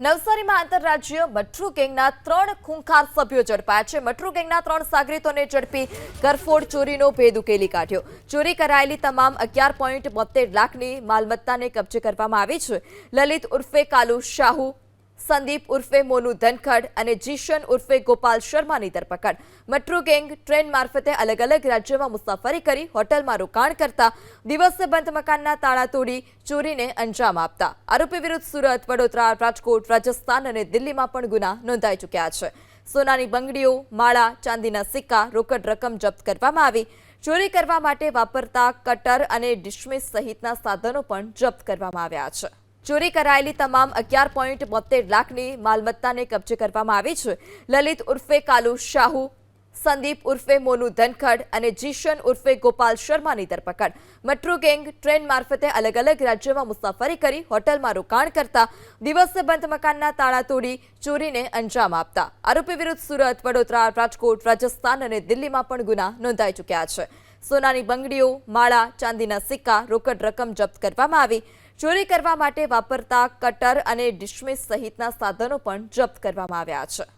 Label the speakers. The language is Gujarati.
Speaker 1: નવસારીમાં આંતરરાજ્ય મઠ્રુ ગેંગના ત્રણ ખૂંખાર સભ્યો ઝડપાયા છે. મઠ્રુ ગેંગના ત્રણ સાગરીતોને ઝડપી કરફોડ ચોરીનો ભેદ ઉકેલી કાઢ્યો. ચોરી કરાયેલી તમામ અગિયાર પોઈન્ટ બોતેર લાખની માલમત્તાને કબજે કરવામાં આવી છે. લલિત ઉર્ફે કાલુ શાહુ સંદીપ ઉર્ફે મોનુ ધનખડ અને જીશન ઉર્ફે ગોપાલ શર્માની ધરપકડ. મટ્રુ ગેંગ ટ્રેન મારફતે અલગ અલગ રાજ્યોમાં મુસાફરી કરી હોટલમાં રોકાણ કરતા દિવસે બંધ મકાનના તાળા તોડી ચોરીને અંજામ આપતા. આરોપી વિરુદ્ધ સુરત, વડોદરા, રાજકોટ, રાજસ્થાન અને દિલ્હીમાં પણ ગુના નોંધાઈ ચૂક્યા છે. સોનાની બંગડીઓ, માળા, ચાંદીના સિક્કા, રોકડ રકમ જપ્ત કરવામાં આવી. ચોરી કરવા માટે વાપરતા કટર અને ડિશમિસ સહિતના સાધનો પણ જપ્ત કરવામાં આવ્યા છે. ચોરી કરાયેલી તમામ અગિયાર પોઈન્ટ બોતેર લાખની માલમત્તાને કબજે કરવામાં આવી છે. લલિત ઉર્ફે કાલુ શાહુ સંદીપ ઉર્ફે મોનુ ધનખડ અને જીશન ઉર્ફે ગોપાલ શર્માની ધરપકડ. મેટ્રો ગેંગ ટ્રેન મારફતે અલગ અલગ રાજ્યોમાં મુસાફરી કરી હોટલમાં રોકાણ કરતા દિવસે બંધ મકાનના તાળા તોડી ચોરીને અંજામ આપતા. આરોપી વિરુદ્ધ સુરત, વડોદરા, રાજકોટ, રાજસ્થાન અને દિલ્હીમાં પણ ગુના નોંધાઈ ચૂક્યા છે. સોનાની બંગડીઓ, માળા, ચાંદીના સિક્કા, રોકડ રકમ જપ્ત કરવામાં આવી. ચોરી કરવા માટે વાપરતા કટર અને ડિશમિસ સહિતના સાધનો પણ જપ્ત કરવામાં આવ્યા છે.